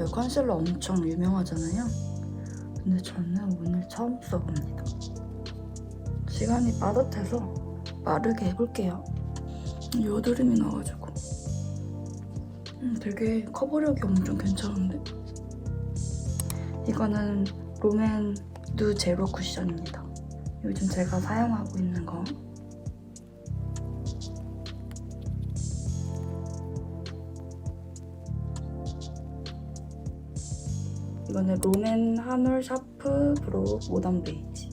이 컨실러 엄청 유명하잖아요. 근데 저는 오늘 처음 써봅니다. 시간이 빠듯해서 빠르게 해볼게요. 요드름이 나가지고 음, 되게 커버력이 엄청 괜찮은데? 이거는 롬앤 누 제로 쿠션입니다. 요즘 제가 사용하고 있는 거. 이거는 롬앤 한올 샤프 브로우 모던 베이지.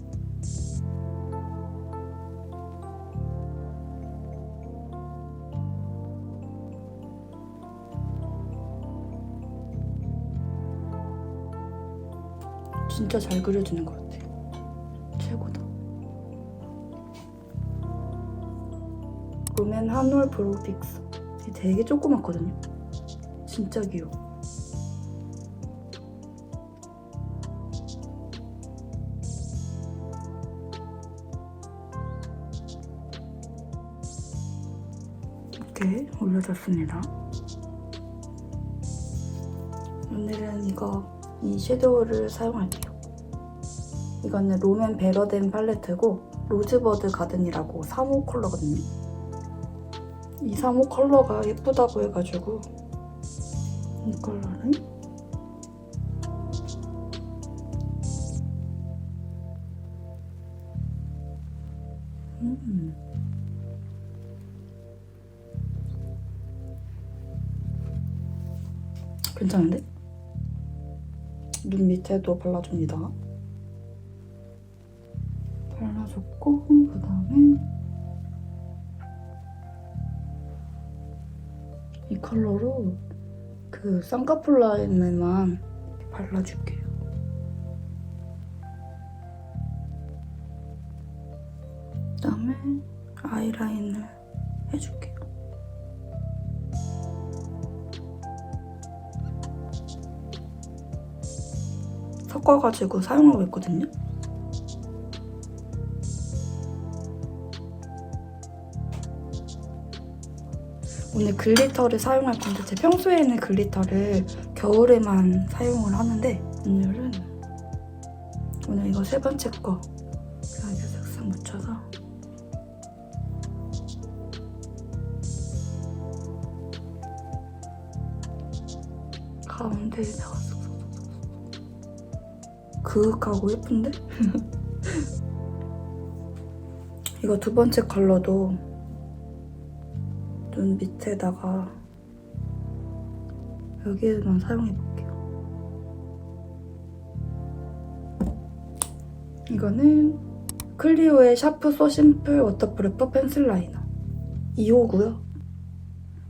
진짜 잘 그려주는 것 같아. 최고다. 롬앤 한올 브로우 픽스. 되게 조그맣거든요. 진짜 귀여워. 올려줬습니다. 오늘은 이거 이 섀도우를 사용할게요. 이거는 롬앤 베러덴 팔레트고 로즈버드 가든이라고 3호 컬러거든요. 이 3호 컬러가 예쁘다고 해가지고 이 컬러를 음. 괜찮은데? 눈 밑에도 발라줍니다. 발라줬고 그 다음에 이 컬러로 그 쌍꺼풀 라인에만 발라줄게요. 그다음에 아이라인을 해줄게 섞어가지고 사용하고 있거든요. 오늘 글리터를 사용할 건데 제 평소에는 글리터를 겨울에만 사용을 하는데 오늘은 오늘 이거 세 번째 거 이렇게 싹싹 묻혀서 가운데에다가 그윽하고 예쁜데? 이거 두 번째 컬러도 눈 밑에다가 여기에만 사용해볼게요. 이거는 클리오의 샤프 소 심플 워터프루프 펜슬 라이너 2호고요.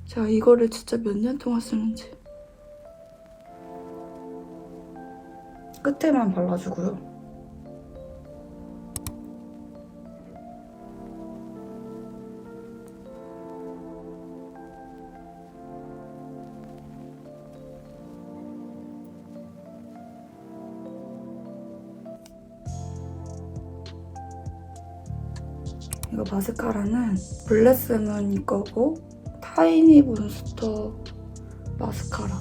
제가 이거를 진짜 몇 년 동안 쓰는지 끝에만 발라주고요. 이거 마스카라는 블레스문 이거고 타이니 몬스터 마스카라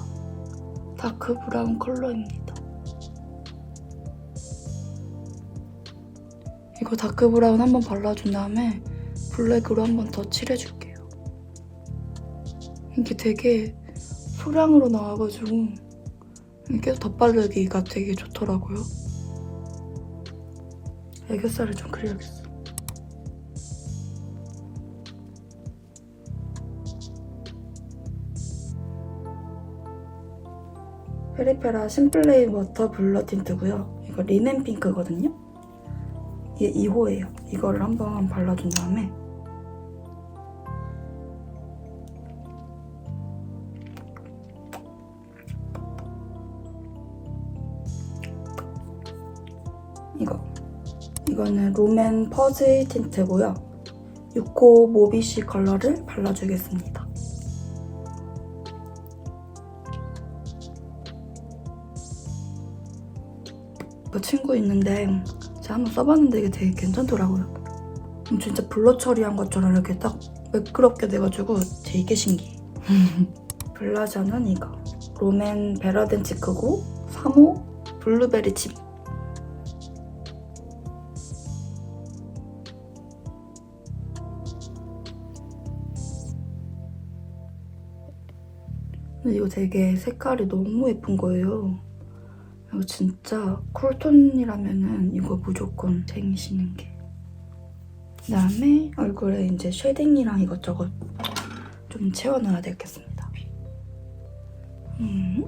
다크 브라운 컬러입니다. 이거 다크 브라운 한번 발라준 다음에 블랙으로 한번 더 칠해줄게요. 이게 되게 소량으로 나와가지고 계속 덧바르기가 되게 좋더라고요. 애교살을 좀 그려야겠어. 페리페라 심플레이 워터 블러 틴트고요. 이거 리넨 핑크거든요. 이게 2호예요. 이거를 한번 발라준 다음에 이거 이거는 롬앤 퍼즐 틴트고요. 6호 모비시 컬러를 발라주겠습니다. 그 친구 있는데 제가 한번 써봤는데 이게 되게 괜찮더라고요. 음, 진짜 블러 처리한 것처럼 이렇게 딱 매끄럽게 돼가지고 되게 신기해. 블라셔는 이거 롬앤 베라덴치크고 3호 블루베리 칩 근데 이거 되게 색깔이 너무 예쁜 거예요. 이거 진짜 쿨톤이라면은 이거 무조건 챙기시는 게. 그다음에 얼굴에 이제 쉐딩이랑 이것저것 좀 채워놔야 되겠습니다. 음.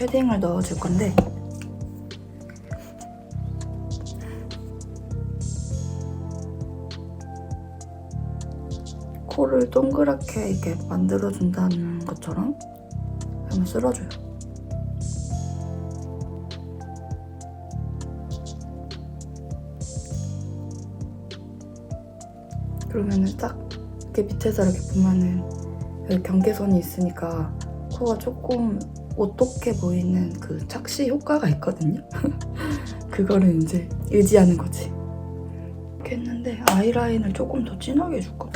쉐딩을 넣어줄 건데 코를 동그랗게 이렇게 만들어준다는 것처럼 한번 쓸어줘요. 그러면은 딱 이렇게 밑에서 이렇게 보면은 여기 경계선이 있으니까 코가 조금 어떻게 보이는 그 착시 효과가 있거든요. 그거를 이제 의지하는 거지. 이렇게 했는데 아이라인을 조금 더 진하게 해줄 거야.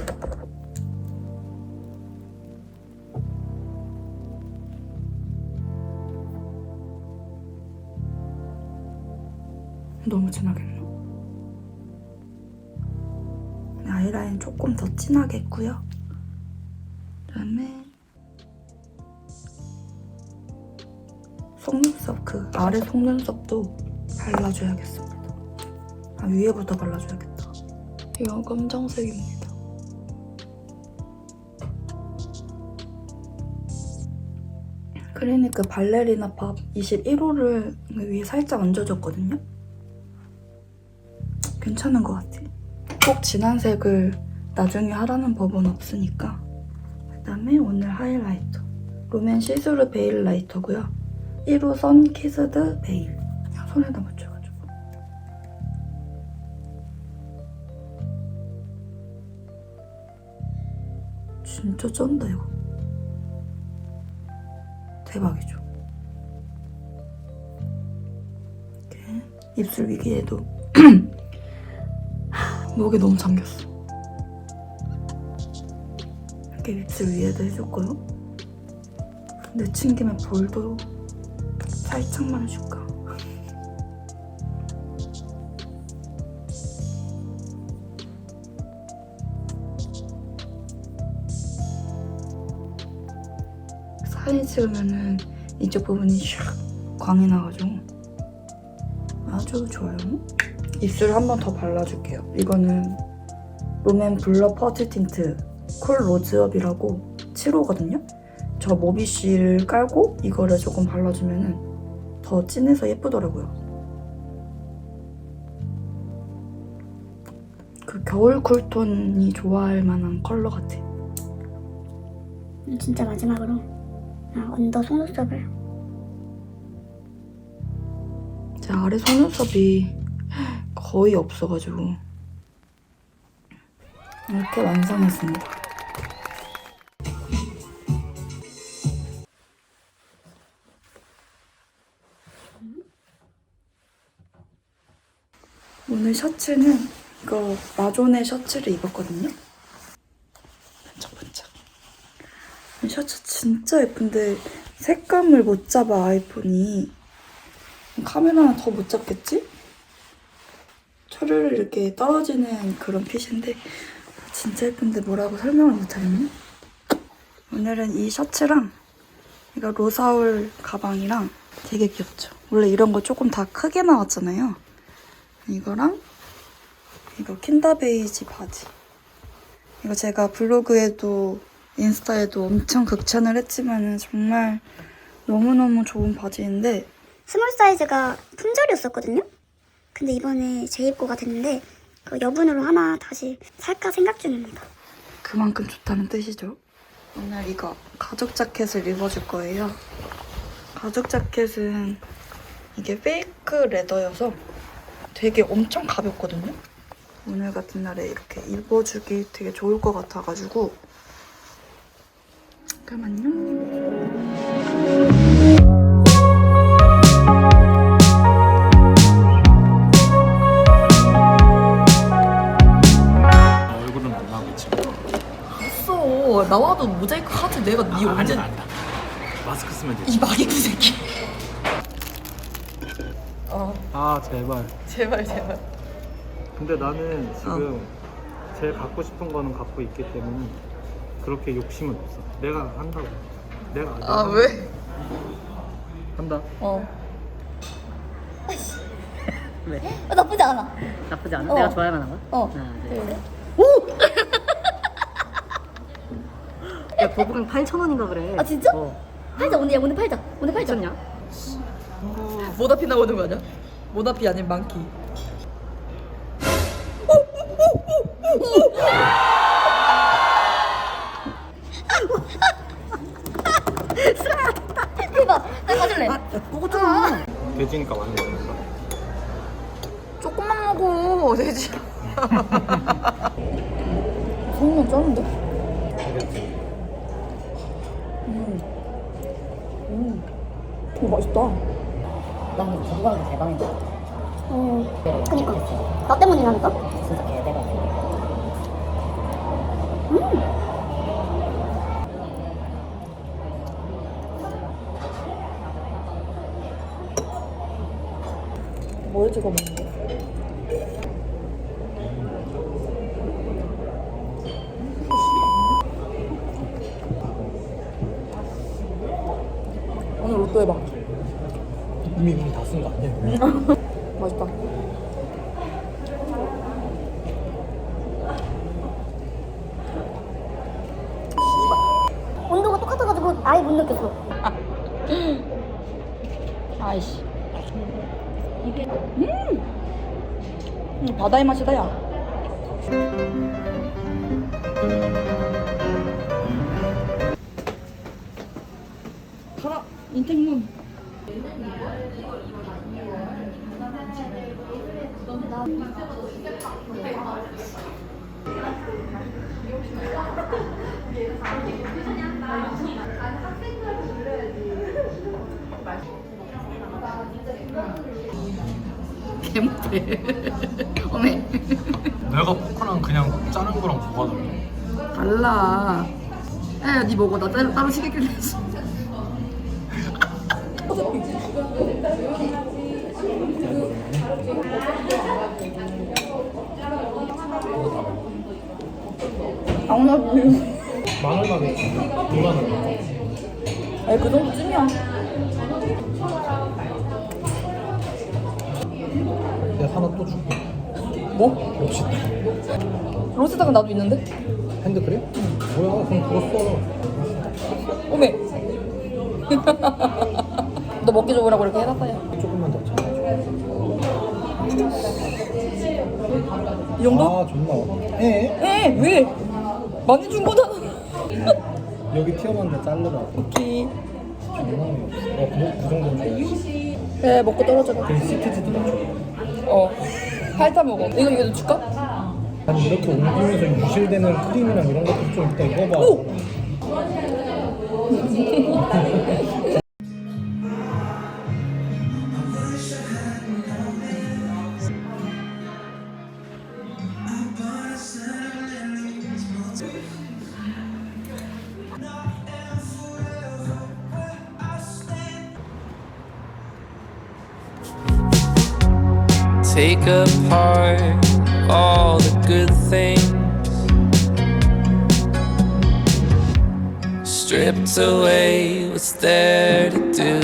너무 진하게 했나? 아이라인 조금 더 진하게 했고요. 그다음에 그 아래 속눈썹도 발라줘야겠습니다. 아, 위에부터 발라줘야겠다. 이건 검정색입니다. 클리니크 발레리나 밥 21호를 위에 살짝 얹어줬거든요. 괜찮은 것 같아. 꼭 진한 색을 나중에 하라는 법은 없으니까. 그 다음에 오늘 하이라이터. 롬앤 시스루 베일 라이터고요. 1호 선 키스드 베일. 손에다 묻혀가지고. 진짜 쩐다 이거. 대박이죠. 이렇게 입술 위기에도 목에 너무 잠겼어. 이렇게 입술 위에도 해줬고요. 내친 김에 볼도 살짝만 해줄까? 사진 찍으면은 이쪽 부분이 샥 광이 나가지고 아주 좋아요. 입술 한 번 더 발라줄게요. 이거는 롬앤 블러 퍼즈 틴트 쿨 로즈업이라고 7호거든요. 저 모비씨를 깔고 이거를 조금 발라주면은 더 진해서 예쁘더라고요. 그 겨울 쿨톤이 좋아할 만한 컬러 같아. 진짜 마지막으로 아, 언더 속눈썹을 제 아래 속눈썹이 거의 없어가지고 이렇게 완성했습니다. 오늘 셔츠는 이거 마존의 셔츠를 입었거든요. 반짝반짝. 이 셔츠 진짜 예쁜데 색감을 못 잡아 아이폰이. 카메라는 더 못 잡겠지? 철을 이렇게 떨어지는 그런 핏인데 진짜 예쁜데 뭐라고 설명을 못하겠네. 오늘은 이 셔츠랑 이거 로사울 가방이랑 되게 귀엽죠. 원래 이런 거 조금 다 크게 나왔잖아요. 이거랑 이거 킨더 베이지 바지. 이거 제가 블로그에도 인스타에도 엄청 극찬을 했지만은 정말 너무너무 좋은 바지인데 스몰 사이즈가 품절이었었거든요. 근데 이번에 재입고가 됐는데 그 여분으로 하나 다시 살까 생각 중입니다. 그만큼 좋다는 뜻이죠. 오늘 이거 가죽 자켓을 입어줄 거예요. 가죽 자켓은 이게 페이크 레더여서 되게 엄청 가볍거든요. 오늘 같은 날에 이렇게 입어주기 되게 좋을 것 같아가지고 잠깐만요. 나와도 모자이크 하지. 내가 네 아, 언제 안다. 마스크 쓰면 되지. 이 마개구 새끼. 어, 아 제발. 제발 제발. 근데 나는 지금 제일 갖고 싶은 거는 갖고 있기 때문에 그렇게 욕심은 없어. 내가 한다고. 내가 아 내가 왜? 한다. 어. 어, 나쁘지 않아. 나쁘지 않아? 어. 내가 좋아할 만한 거야? 어. 하나, 둘, 그래. 야, 거북이 8,000원인가 그래. 아, 진짜? 어. 팔자 오늘 야 오늘 팔자. 오늘 팔자. 미쳤냐? 모다피 나오는 거 아니야? 모다피 아닌 망키. 대박. 나 가질래. 보고 좀. 돼지니까 많이 먹는다. 조금만 먹어 돼지. 성능 쩌는데? 음. 오, 맛있다. 난 거북이가 대박인 것 같아. 어. 그니까. 나 때문이라니까. 진짜 개대박. 뭘 찍어 먹는 거야? 오늘 로또 해봐. 이미 이미 다 쓴 거 아니야? 맛있다. 온도가 똑같아가지고 아예 못 느꼈어. 아이씨. 음! 음, 바다의 맛이다, 야. 개못해. 어메. 내가 포크랑 그냥 자른 거랑 뭐가 달라? 달라. 야, 니 먹어. 나 따로, 따로 시킬래. 당연하지. 만 얼마 겠지 2만 원. 아니, 그 정도쯤이야. 내가 하나 또 줄게. 뭐? 역시 로스닭은 나도 있는데? 핸드크림? 뭐야? 그럼 그거 써. 오메. 너 먹기 좋으라고 이렇게 해놨다, 야. 조금만 더 쳐. 이 정도? 아 존나. 에? 에, 왜? 많이 준 거잖아. 여기 튀어나온데 자르라. 오케이. 없어. 어, 그, 그 정도는 줘야지. 그래, 먹고 떨어져라. 그럼 시트지도 맞춰. 어. 핥아 먹어. 이거, 이거 줄까? 아니 이렇게 옮기면서 유실되는 크림이랑 이런 것도 좀 이따 입어봐. 오! stripped away what's there to do.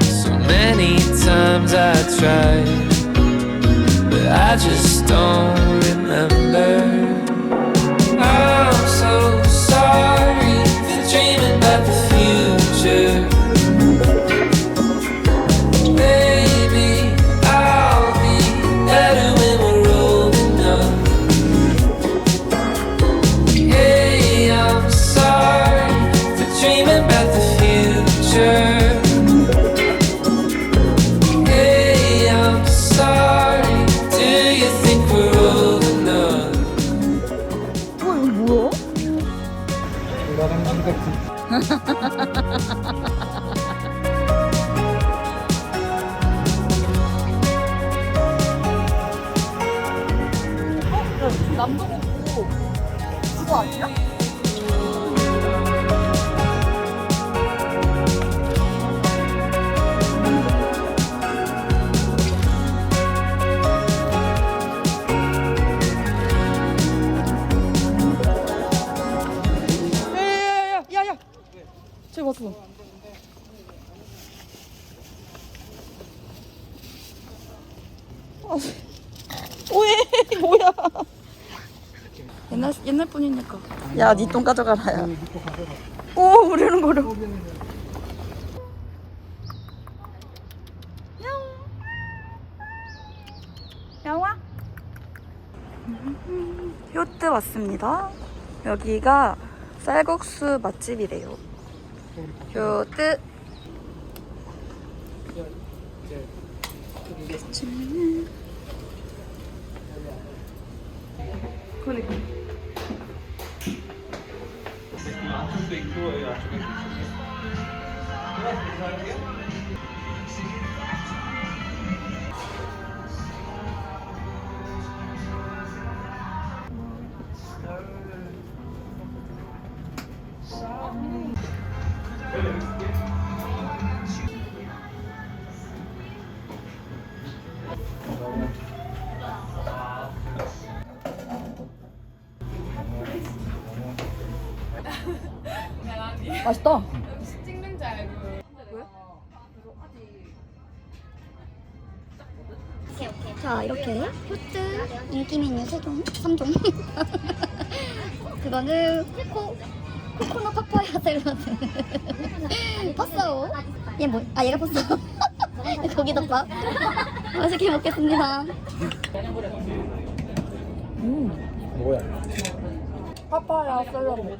So many times I tried, 아, 오해 뭐야 옛날 옛날 분이니까. 야니 똥 가져가라 야 오, 우리는 거려. 영화? 효트 왔습니다. 여기가 쌀국수 맛집이래요. 효트. 맛있다. 자 이렇게. 효트. 인기 메뉴 3종 3종. 그거는 코 코코넛 파파야 샐러드. 파싸오 얘 뭐? 아 얘가 파싸오 고기 덮밥 맛있게 먹겠습니다. 뭐야? 파파야 샐러드.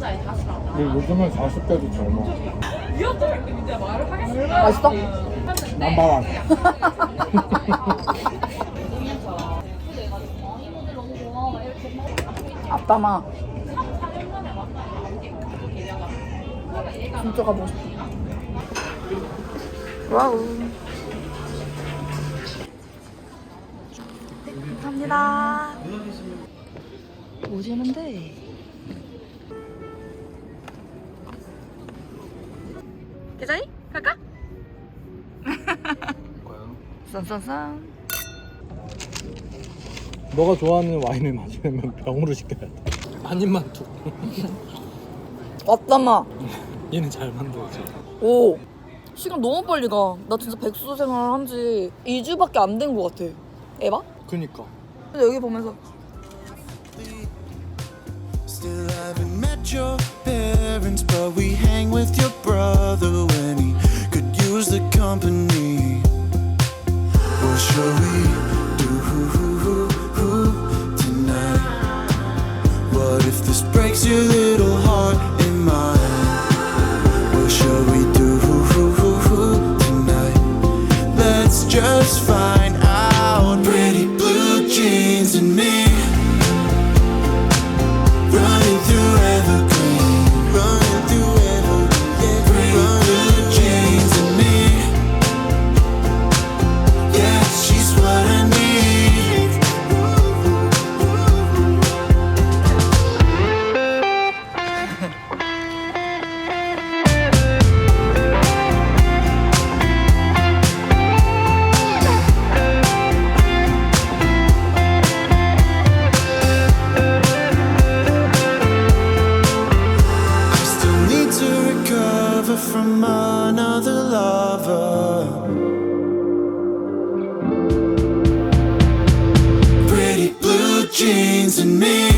너 요즘은 40대도 젊어. 맛있어? 남바완. 아빠마. 진짜 가보고 싶어. 와우. 감사합니다. 오지는데. 쌈쌈쌈. 너가 좋아하는 와인을 마시려면 병으로 시켜야 돼. 한 입만 툭. 왔다마. 얘는 잘 만들지. 오. 시간 너무 빨리 가. 나 진짜 백수 생활 한지 2주밖에 안 된 것 같아. 에바? 그니까. 근데 여기 보면서 Still haven't met your parents, but we hang with your brother when he could use the company. Shall we do tonight? What if this breaks your little heart in mine? What shall we do tonight? Let's just find out. Pretty blue jeans and me. Running In me.